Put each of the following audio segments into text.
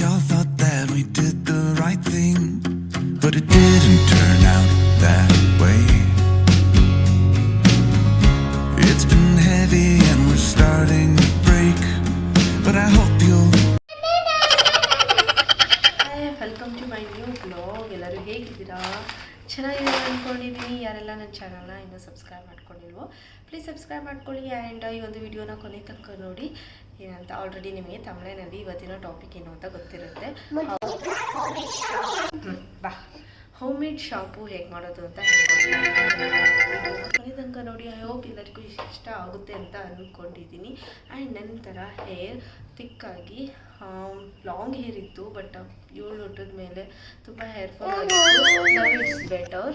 all thought that we did the right thing, but it didn't turn out that way. It's been heavy and we're starting to break, but I hope you'll hi welcome to my new blog ಎಲ್ಲರೂ ಹೇಗಿದ್ದೀರಾ ಚೆನ್ನಾಗಿದೆ ಅಂದ್ಕೊಂಡಿದ್ದೀನಿ ಯಾರೆಲ್ಲ ನನ್ನ ಚಾನಲ್ನ ಇನ್ನೂ subscribe ಮಾಡ್ಕೊಂಡಿಲ್ವೋ please subscribe ಮಾಡ್ಕೊಳ್ಳಿ ಆ್ಯಂಡ್ ಈ ಒಂದು ವಿಡಿಯೋನ ಕೊನೆ ತನಕ ನೋಡಿ. ಏನಂತ ಆಲ್ರೆಡಿ ನಿಮಗೆ ತಮಿಳಿನಲ್ಲಿ ಇವತ್ತಿನ ಟಾಪಿಕ್ ಏನು ಅಂತ ಗೊತ್ತಿರುತ್ತೆ. ಬಾ. ಹೋಮ್ ಮೇಡ್ ಶಾಂಪು ಹೇಗೆ ಮಾಡೋದು ಅಂತ ಹೇಳ್ಕೊಡ್ತೀನಿ. ತನಕ ನೋಡಿ ಐ ಹೋಪ್ ಎಲ್ಲರಿಗೂ ಇಷ್ಟ ಆಗುತ್ತೆ ಅಂತ ಅಂದ್ಕೊಂಡಿದ್ದೀನಿ ಆ್ಯಂಡ್ ನಂತರ ಹೇರ್ ತಿಕ್ಕಾಗಿ ಲಾಂಗ್ ಹೇರ್ ಇತ್ತು ಬಟ್ ಏಳು ಹುಟ್ಟಿದ ಮೇಲೆ ತುಂಬ ಹೇರ್ ಫಾಲ್ ಆಗಿತ್ತು ಇಟ್ಸ್ ಬೆಟರ್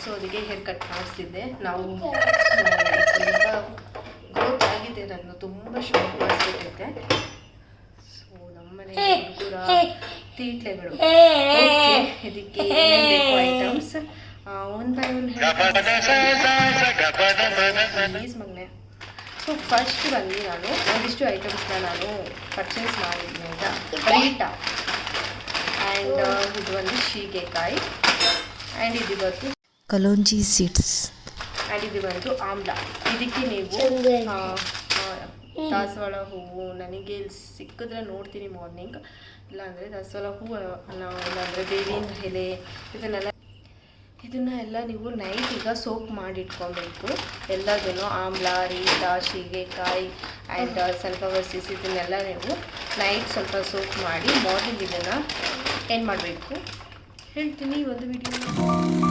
ಸೊ ಅದಕ್ಕೆ ಹೇರ್ ಕಟ್ ಮಾಡಿಸಿದ್ದೆ. ನಾವು ಸ್ವಲ್ಪ ಗ್ರೋತ್ ಆಗಿದೆ ನಾನು ತುಂಬ ಶಾಪ್ ಮಾಡಿಸ್ಬಿಟ್ಟಿದ್ದೆ ಸೊ ನಮ್ಮನೆ ಹುಡುಗರ ತೀಟ್ಲೆಗಳು ಓಕೆ ಇದಕ್ಕೆ items one by one please Magane. So first ಬಂದು ನಾನು ಒಂದಿಷ್ಟು ಐಟಮ್ಸ್ನ ನಾನು ಪರ್ಚೇಸ್ ಮಾಡಿದ್ದೀನಿ ಆಯಿತಾ ರೀಟಾ ಆ್ಯಂಡ್ ಇದು ಒಂದು ಶೀಗೆಕಾಯಿ. ಆ್ಯಂಡ್ ಇದು ಬಂದು ಕಲೋಂಜಿ ಸೀಡ್ಸ್ ಆ್ಯಂಡ್ ಇದು ಬಂದು ಆಮ್ಲ. ಇದಕ್ಕೆ ನೀವು ಆ, ಆ, ದಾಸವಾಳ ಹೂವು ನನಗೆ ಸಿಕ್ಕಿದ್ರೆ ನೋಡ್ತೀನಿ ಮಾರ್ನಿಂಗ್ ಇಲ್ಲಾಂದರೆ ದಾಸವಾಳ ಅಲ್ಲ ಇಲ್ಲಾಂದರೆ ಬೇವಿನ ಎಲೆ ಇದನ್ನೆಲ್ಲ ಇದನ್ನ ಎಲ್ಲ ನೀವು ನೈಟ್ ಈಗ ಸೋಪ್ ಮಾಡಿ ಇಟ್ಕೊಬೇಕು. ಎಲ್ಲದನ್ನು ಆಮ್ಲ ರೀಟ ಶೀಗೆಕಾಯಿ ಆ್ಯಂಡ್ ಸನ್ಫ್ಲವರ್ ಸೀಸ್ ಇದನ್ನೆಲ್ಲ ನೀವು ನೈಟ್ ಸ್ವಲ್ಪ ಸೋಪ್ ಮಾಡಿ ಮಾರ್ನಿಂಗ್ ಇದನ್ನು ಏನು ಮಾಡಬೇಕು. ಹೇಳ್ತೀನಿ ಒಂದು ವಿಡಿಯೋ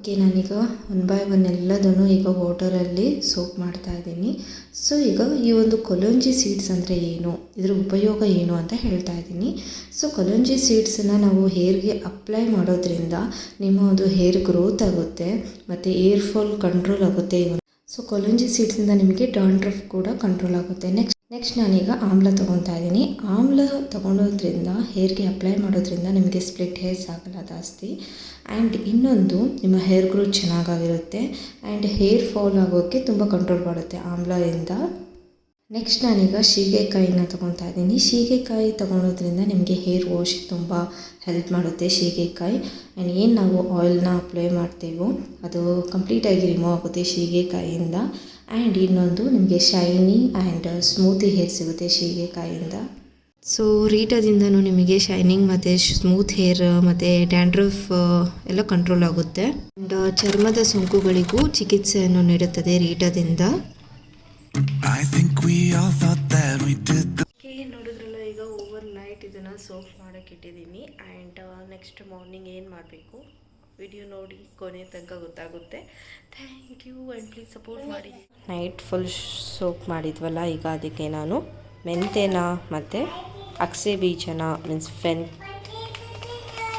ಓಕೆ, ನಾನೀಗ ಒನ್ ಬೈ ಒನ್ ಎಲ್ಲದನ್ನು ಈಗ ವಾಟರಲ್ಲಿ ಸೋಪ್ ಮಾಡ್ತಾ ಇದ್ದೀನಿ. ಸೊ ಈಗ ಈ ಒಂದು ಕೊಲೊಂಜಿ ಸೀಡ್ಸ್ ಅಂದರೆ ಏನು? ಇದರ ಉಪಯೋಗ ಏನು ಅಂತ ಹೇಳ್ತಾ ಇದ್ದೀನಿ. ಸೊ ಕೊಲೊಂಜಿ ಸೀಡ್ಸನ್ನು ನಾವು ಹೇರ್ಗೆ ಅಪ್ಲೈ ಮಾಡೋದ್ರಿಂದ ನಿಮ್ಮ ಒಂದು ಹೇರ್ ಗ್ರೋತ್ ಆಗುತ್ತೆ, ಮತ್ತು ಏರ್ ಫಾಲ್ ಕಂಟ್ರೋಲ್ ಆಗುತ್ತೆ. ಸೊ ಕೊಲೊಂಜಿ ಸೀಡ್ಸಿಂದ ನಿಮಗೆ ಡಾಂಡ್ರಫ್ ಕೂಡ ಕಂಟ್ರೋಲ್ ಆಗುತ್ತೆ. ನೆಕ್ಸ್ಟ್ ನೆಕ್ಸ್ಟ್ ನಾನೀಗ ಆಮ್ಲ ತೊಗೊತಾ ಇದ್ದೀನಿ. ಆಮ್ಲ ತೊಗೊಳೋದ್ರಿಂದ ಹೇರ್ಗೆ ಅಪ್ಲೈ ಮಾಡೋದ್ರಿಂದ ನಿಮಗೆ ಸ್ಪ್ಲಿಟ್ ಹೇರ್ಸ್ ಆಗಲ್ಲ ಜಾಸ್ತಿ. ಆ್ಯಂಡ್ ಇನ್ನೊಂದು, ನಿಮ್ಮ ಹೇರ್ ಗ್ರೋತ್ ಚೆನ್ನಾಗಾಗಿರುತ್ತೆ. ಆ್ಯಂಡ್ ಹೇರ್ ಫಾಲ್ ಆಗೋಕ್ಕೆ ತುಂಬ ಕಂಟ್ರೋಲ್ ಮಾಡುತ್ತೆ ಆಮ್ಲದಿಂದ. ನೆಕ್ಸ್ಟ್ ನಾನೀಗ ಶೀಗೆಕಾಯಿನ ತೊಗೊತಾ ಇದ್ದೀನಿ. ಶೀಗೆಕಾಯಿ ತೊಗೊಳೋದ್ರಿಂದ ನಿಮಗೆ ಹೇರ್ ವಾಶ್ ತುಂಬ ಹೆಲ್ಪ್ ಮಾಡುತ್ತೆ ಶೀಗೆಕಾಯಿ ಆ್ಯಂಡ್ ಏನು ನಾವು ಆಯಿಲ್ನ ಅಪ್ಲೈ ಮಾಡ್ತೇವೋ, ಅದು ಕಂಪ್ಲೀಟಾಗಿ ರಿಮೂವ್ ಆಗುತ್ತೆ ಶೀಗೆಕಾಯಿಯಿಂದ ಆ್ಯಂಡ್ ಇನ್ನೊಂದು ನಿಮಗೆ ಶೈನಿ ಆ್ಯಂಡ್ ಸ್ಮೂತಿ ಹೇರ್ ಸಿಗುತ್ತೆ ಶೀಗೆಕಾಯಿಂದ. ಸೊ ರೀಟಾದಿಂದನೂ ನಿಮಗೆ ಶೈನಿಂಗ್ ಮತ್ತು ಸ್ಮೂತ್ ಹೇರ್ ಮತ್ತು ಡ್ಯಾಂಡ್ರಫ್ ಎಲ್ಲ ಕಂಟ್ರೋಲ್ ಆಗುತ್ತೆ. ಆ್ಯಂಡ್ ಚರ್ಮದ ಸೋಂಕುಗಳಿಗೂ ಚಿಕಿತ್ಸೆಯನ್ನು ನೀಡುತ್ತದೆ ರೀಟಾದಿಂದ ನೋಡಿದ್ರಲ್ಲ ಈಗ ಓವರ್ ನೈಟ್ ಇದನ್ನು ಸೋಫ್ ಮಾಡೋಕ್ಕೆ ಇಟ್ಟಿದ್ದೀನಿ. ಆ್ಯಂಡ್ ನೆಕ್ಸ್ಟ್ ಮಾರ್ನಿಂಗ್ ಏನು ಮಾಡಬೇಕು? ವಿಡಿಯೋ ನೋಡಿ ಕೊನೆ ತನಕ ಗೊತ್ತಾಗುತ್ತೆ. Thank you and please support ಮಾಡಿ. ನೈಟ್ ಫುಲ್ ಸೋಪ್ ಮಾಡಿದ್ವಲ್ಲ ಈಗ ಅದಕ್ಕೆ ನಾನು ಮೆಂತೆನ ಮತ್ತು ಅಕ್ಸೆ ಬೀಜನ ಮೀನ್ಸ್ ಫೆನ್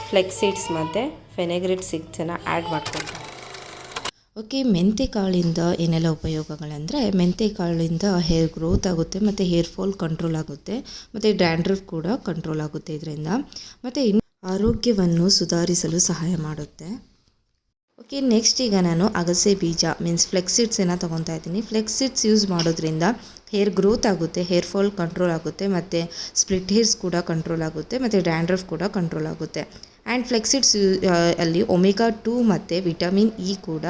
ಫ್ಲೆಕ್ಸೀಡ್ಸ್ ಮತ್ತು ಫೆನೆಗ್ರಿಟ್ ಸಿಕ್ಸನ್ನು ಆ್ಯಡ್ ಮಾಡ್ಕೊಳ್ತೀನಿ ಓಕೆ ಮೆಂತೆ ಕಾಳಿಂದ ಏನೆಲ್ಲ ಉಪಯೋಗಗಳಂದರೆ ಮೆಂತೆ ಕಾಳಿಂದ ಹೇರ್ ಗ್ರೋತ್ ಆಗುತ್ತೆ ಮತ್ತು ಹೇರ್ ಫಾಲ್ ಕಂಟ್ರೋಲ್ ಆಗುತ್ತೆ ಮತ್ತು ಡ್ಯಾಂಡ್ರಫ್ ಕೂಡ ಕಂಟ್ರೋಲ್ ಆಗುತ್ತೆ ಇದರಿಂದ. ಮತ್ತು ಇನ್ನು ಆರೋಗ್ಯವನ್ನು ಸುಧಾರಿಸಲು ಸಹಾಯ ಮಾಡುತ್ತೆ. ಓಕೆ, ನೆಕ್ಸ್ಟ್ ಈಗ ನಾನು ಅಗಸೆ ಬೀಜ, ಮೀನ್ಸ್ ಫ್ಲೆಕ್ಸಿಡ್ಸನ್ನು ತೊಗೊತಾ ಇದ್ದೀನಿ. ಫ್ಲೆಕ್ಸಿಡ್ಸ್ ಯೂಸ್ ಮಾಡೋದ್ರಿಂದ ಹೇರ್ ಗ್ರೋತ್ ಆಗುತ್ತೆ, ಹೇರ್ ಫಾಲ್ ಕಂಟ್ರೋಲ್ ಆಗುತ್ತೆ, ಮತ್ತು ಸ್ಪ್ಲಿಟ್ ಹೇರ್ಸ್ ಕೂಡ ಕಂಟ್ರೋಲ್ ಆಗುತ್ತೆ, ಮತ್ತು ಡ್ಯಾಂಡ್ರಫ್ ಕೂಡ ಕಂಟ್ರೋಲ್ ಆಗುತ್ತೆ. ಆ್ಯಂಡ್ ಫ್ಲೆಕ್ಸಿಡ್ಸ್ ಅಲ್ಲಿ ಒಮೆಗಾ ಟೂ ಮತ್ತು ವಿಟಮಿನ್ ಇ ಕೂಡ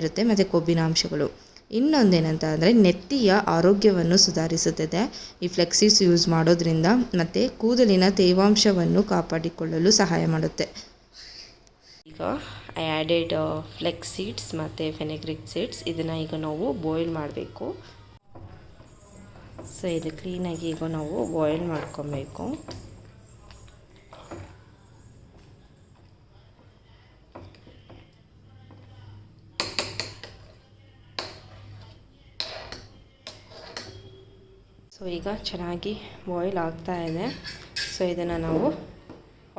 ಇರುತ್ತೆ, ಮತ್ತು ಕೊಬ್ಬಿನಾಂಶಗಳು. ಇನ್ನೊಂದೇನಂತ ಅಂದರೆ ನೆತ್ತಿಯ ಆರೋಗ್ಯವನ್ನು ಸುಧಾರಿಸುತ್ತದೆ. ಈ ಫ್ಲೆಕ್ಸಿಸ್ ಯೂಸ್ ಮಾಡೋದ್ರಿಂದ ಮತ್ತು ಕೂದಲಿನ ತೇವಾಂಶವನ್ನು ಕಾಪಾಡಿಕೊಳ್ಳಲು ಸಹಾಯ ಮಾಡುತ್ತೆ. ಈಗ ಐ ಆ್ಯಡೆಡ್ ಫ್ಲೆಕ್ಸ್ ಸೀಡ್ಸ್ ಮತ್ತು ಫೆನೆಗ್ರಿಕ್ ಸೀಡ್ಸ್ ಇದನ್ನು ಈಗ ನಾವು ಬಾಯ್ಲ್ ಮಾಡಬೇಕು. ಸೊ ಇದು ಕ್ಲೀನಾಗಿ ಈಗ ನಾವು ಬಾಯ್ಲ್ ಮಾಡ್ಕೊಬೇಕು. ಸೊ ಈಗ ಚೆನ್ನಾಗಿ ಬಾಯ್ಲ್ ಆಗ್ತಾ ಇದೆ. ಸೊ ಇದನ್ನು ನಾವು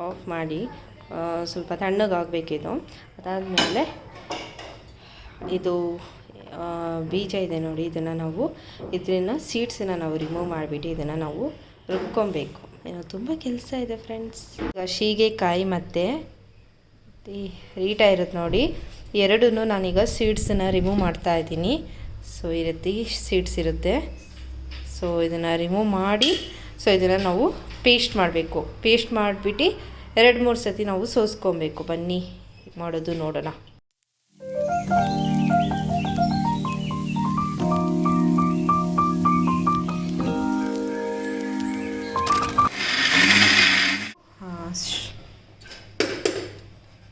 ಆಫ್ ಮಾಡಿ ಸ್ವಲ್ಪ ತಣ್ಣಗಾಗಬೇಕಿದು ಅದಾದಮೇಲೆ ಇದು ಬೀಜ ಇದೆ ನೋಡಿ, ಇದನ್ನು ನಾವು ಇದರಿಂದ ಸೀಡ್ಸನ್ನು ನಾವು ರಿಮೂವ್ ಮಾಡಿಬಿಟ್ಟು ಇದನ್ನು ನಾವು ರುಬ್ಕೊಬೇಕು. ಏನೋ ತುಂಬ ಕೆಲಸ ಇದೆ ಫ್ರೆಂಡ್ಸ್ ಈಗ ಶೀಗೆಕಾಯಿ ಮತ್ತು ರೀಟಾ ಇರುತ್ತೆ ನೋಡಿ. ಎರಡೂ ನಾನೀಗ ಸೀಡ್ಸನ್ನು ರಿಮೂವ್ ಮಾಡ್ತಾ ಇದ್ದೀನಿ. ಸೊ ಈ ರೀತಿ ಸೀಡ್ಸ್ ಇರುತ್ತೆ. ಸೊ ಇದನ್ನು ರಿಮೂವ್ ಮಾಡಿ ಸೊ ಇದನ್ನು ನಾವು ಪೇಸ್ಟ್ ಮಾಡಬೇಕು. ಪೇಸ್ಟ್ ಮಾಡಿಬಿಟ್ಟು ಎರಡು, ಮೂರು ಸತಿ ನಾವು ಸೋಸ್ಕೊಬೇಕು. ಬನ್ನಿ, ಮಾಡೋದು ನೋಡೋಣ.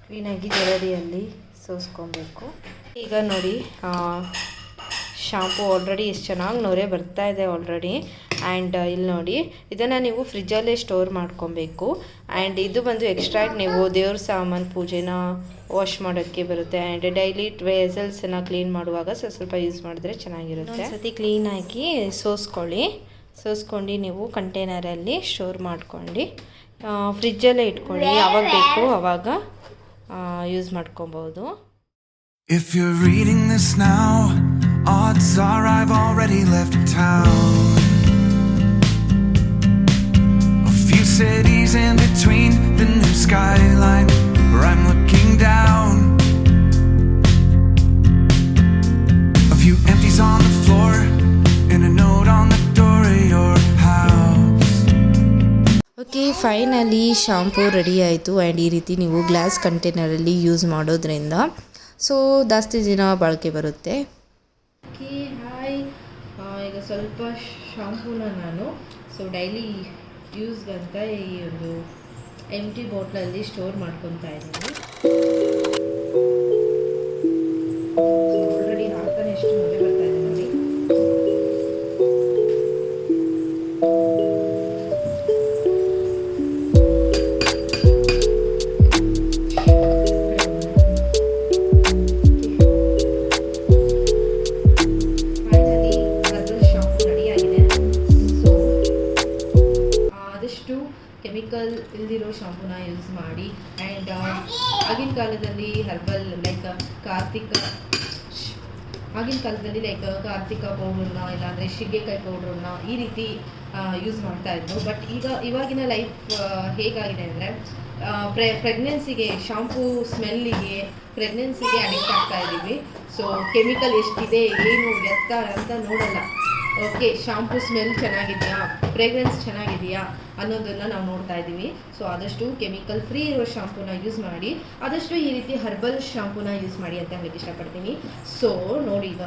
ಕ್ಲೀನಾಗಿ ಜರಡಿಯಲ್ಲಿ ಸೋಸ್ಕೊಬೇಕು. ಈಗ ನೋಡಿ ಶಾಂಪು ಆಲ್ರೆಡಿ ಎಷ್ಟು ಚೆನ್ನಾಗಿ ನೊರೆ ಬರ್ತಾ ಇದೆ ಆಲ್ರೆಡಿ ಆ್ಯಂಡ್ ಇಲ್ಲಿ ನೋಡಿ ಇದನ್ನು ನೀವು ಫ್ರಿಜ್ಜಲ್ಲೇ ಸ್ಟೋರ್ ಮಾಡ್ಕೊಬೇಕು. ಆ್ಯಂಡ್ ಇದು ಬಂದು ಎಕ್ಸ್ಟ್ರಾ ನೀವು ದೇವ್ರ ಸಾಮಾನು ಪೂಜೆನ ವಾಶ್ ಮಾಡೋಕ್ಕೆ ಬರುತ್ತೆ. ಆ್ಯಂಡ್ ಡೈಲಿ ವೆಸಲ್ಸನ್ನು ಕ್ಲೀನ್ ಮಾಡುವಾಗ ಸ್ವಲ್ಪ ಸ್ವಲ್ಪ ಯೂಸ್ ಮಾಡಿದ್ರೆ ಚೆನ್ನಾಗಿರುತ್ತೆ. ಸತಿ ಕ್ಲೀನಾಗಿ ಸೋಸ್ಕೊಳ್ಳಿ. ಸೋಸ್ಕೊಂಡು ನೀವು ಕಂಟೈನರಲ್ಲಿ ಸ್ಟೋರ್ ಮಾಡ್ಕೊಂಡು ಫ್ರಿಜ್ಜಲ್ಲೇ ಇಟ್ಕೊಳ್ಳಿ. ಯಾವಾಗ ಬೇಕು ಆವಾಗ ಯೂಸ್ ಮಾಡ್ಕೊಬೋದು. If you're reading this now, odds are I've already left town. A few cities in between the new skyline where I'm looking down. A few empties on the floor and a note on the door of your house. Okay finally shampoo ready ಆಯಿತು and ಈ ರೀತಿ ನೀವು glass ಕಂಟೈನರಲ್ಲಿ use ಮಾಡೋದ್ರಿಂದ so ಜಾಸ್ತಿ ದಿನ ಬಾಳಿಕೆ ಬರುತ್ತೆ ಓಕೆ, ಹಾಯ್. ಈಗ ಸ್ವಲ್ಪ ಶಾಂಪೂನ ನಾನು. ಸೊ ಡೈಲಿ ಯೂಸ್ಗಂತ ಈ ಒಂದು ಎಂಟಿ ಬಾಟ್ಲಲ್ಲಿ ಸ್ಟೋರ್ ಮಾಡ್ಕೊತಾ ಇದ್ದೀನಿ. ಇಲ್ದಿರೋ ಶಾಂಪೂನ ಯೂಸ್ ಮಾಡಿ ಆ್ಯಂಡ್ ಆಗಿನ ಕಾಲದಲ್ಲಿ ಹರ್ಬಲ್ ಲೈಕ್ ಕಾರ್ತಿಕ ಆಗಿನ ಕಾಲದಲ್ಲಿ ಲೈಕ್ ಕಾರ್ತಿಕ ಪೌಡ್ರನ್ನ ಇಲ್ಲಾಂದರೆ ಶಿಗ್ಗೆಕಾಯಿ ಪೌಡ್ರನ್ನ ಈ ರೀತಿ ಯೂಸ್ ಮಾಡ್ತಾ ಇದ್ರು. ಬಟ್ ಈಗ ಇವಾಗಿನ ಲೈಫ್ ಹೇಗಾಗಿದೆ ಅಂದರೆ ಪ್ರೆ ಪ್ರೆಗ್ನೆನ್ಸಿಗೆ ಶಾಂಪೂ ಸ್ಮೆಲ್ಲಿಗೆ ಪ್ರೆಗ್ನೆನ್ಸಿಗೆ ಅಡಿಕ್ಟ್ ಆಗ್ತಾ ಇದ್ದೀವಿ ಸೊ ಕೆಮಿಕಲ್ ಎಷ್ಟಿದೆ, ಏನು ಎತ್ತ ಅಂತ ನೋಡಲ್ಲ. ಓಕೆ ಶಾಂಪೂ ಸ್ಮೆಲ್ ಚೆನ್ನಾಗಿದೆಯಾ? ಫ್ರೇಗ್ರೆನ್ಸ್ ಚೆನ್ನಾಗಿದೆಯಾ? ಅನ್ನೋದನ್ನು ನಾವು ನೋಡ್ತಾ ಇದ್ದೀವಿ. ಸೊ ಆದಷ್ಟು ಕೆಮಿಕಲ್ ಫ್ರೀ ಇರೋ ಶಾಂಪೂನ ಯೂಸ್ ಮಾಡಿ ಆದಷ್ಟು ಈ ರೀತಿ ಹರ್ಬಲ್ ಶಾಂಪೂನ ಯೂಸ್ ಮಾಡಿ ಅಂತ ಹೇಳಕ್ಕೆ ಇಷ್ಟಪಡ್ತೀನಿ. ಸೊ ನೋಡಿ ಈಗ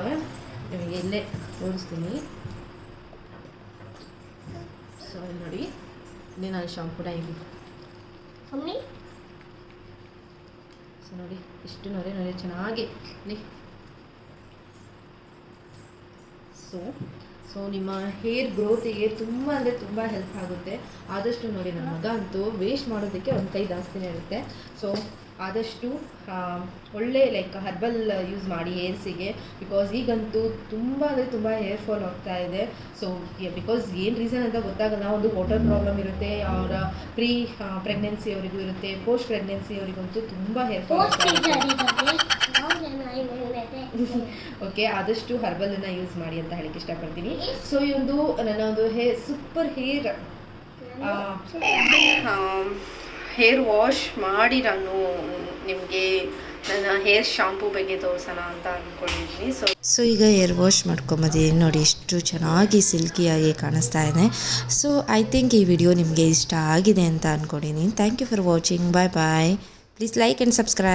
ನಿಮಗೆ ಎಲ್ಲೇ ತೋರಿಸ್ತೀನಿ. ಸೊ ನೋಡಿ ಇಲ್ಲಿ ನಾನು ಶಾಂಪೂನ ಇಲ್ಲಿ ಸೊ ನೋಡಿ ಇಷ್ಟು ನೊರೆ ನೊರೆ ಚೆನ್ನಾಗಿ ಸೊ ಸೊ ನಿಮ್ಮ ಹೇರ್ ಗ್ರೋತಿಗೆ ತುಂಬ ಅಂದರೆ ತುಂಬ ಹೆಲ್ಪ್ ಆಗುತ್ತೆ. ಆದಷ್ಟು ನೋಡಿ ನನ್ನ ಮಗ ಅಂತೂ ವೇಸ್ಟ್ ಮಾಡೋದಕ್ಕೆ ಒಂದು ಕೈ ಜಾಸ್ತಿನೇ ಇರುತ್ತೆ. ಸೊ ಆದಷ್ಟು ಒಳ್ಳೆ ಲೈಕ್ ಹರ್ಬಲ್ ಯೂಸ್ ಮಾಡಿ ಏರ್ಸಿಗೆ ಬಿಕಾಸ್ ಈಗಂತೂ ತುಂಬ ಅಂದರೆ ತುಂಬ ಹೇರ್ ಫಾಲ್ ಆಗ್ತಾ ಇದೆ. ಸೊ ಬಿಕಾಸ್ ಏನು ರೀಸನ್ ಅಂತ ಗೊತ್ತಾಗಲ್ಲ. ಒಂದು ವಾಟರ್ ಪ್ರಾಬ್ಲಮ್ ಇರುತ್ತೆ ಅವರ ಪ್ರೀ ಪ್ರೆಗ್ನೆನ್ಸಿ ಅವರಿಗೂ ಇರುತ್ತೆ ಪೋಸ್ಟ್ ಪ್ರೆಗ್ನೆನ್ಸಿ ಅವರಿಗಂತೂ ತುಂಬ ಹೇರ್ ಫಾಲ್ ಓಕೆ ಆದಷ್ಟು ಹರ್ಬಲನ್ನು ಯೂಸ್ ಮಾಡಿ ಅಂತ ಹೇಳಕ್ಕೆ ಇಷ್ಟಪಡ್ತೀನಿ. ಸೊ ಈ ಒಂದು ನನ್ನ ಒಂದು hair super hair hair wash ಮಾಡಿ ನಾನು ನಿಮಗೆ ನನ್ನ ಹೇರ್ ಶಾಂಪೂ ಬಗ್ಗೆ ತೋರಿಸೋಣ ಅಂತ ಅಂದ್ಕೊಂಡಿದ್ದೀನಿ ಸೊ ಸೊ ಈಗ ಹೇರ್ ವಾಶ್ ಮಾಡ್ಕೊಂಬಂದಿದ್ದೀನಿ ನೋಡಿ ಎಷ್ಟು ಚೆನ್ನಾಗಿ ಸಿಲ್ಕಿಯಾಗಿ ಕಾಣಿಸ್ತಾ ಇದೆ. ಸೊ ಐ ಥಿಂಕ್ ಈ ವಿಡಿಯೋ ನಿಮಗೆ ಇಷ್ಟ ಆಗಿದೆ ಅಂತ ಅಂದ್ಕೊಂಡಿದ್ದೀನಿ thank you for watching bye bye please like and subscribe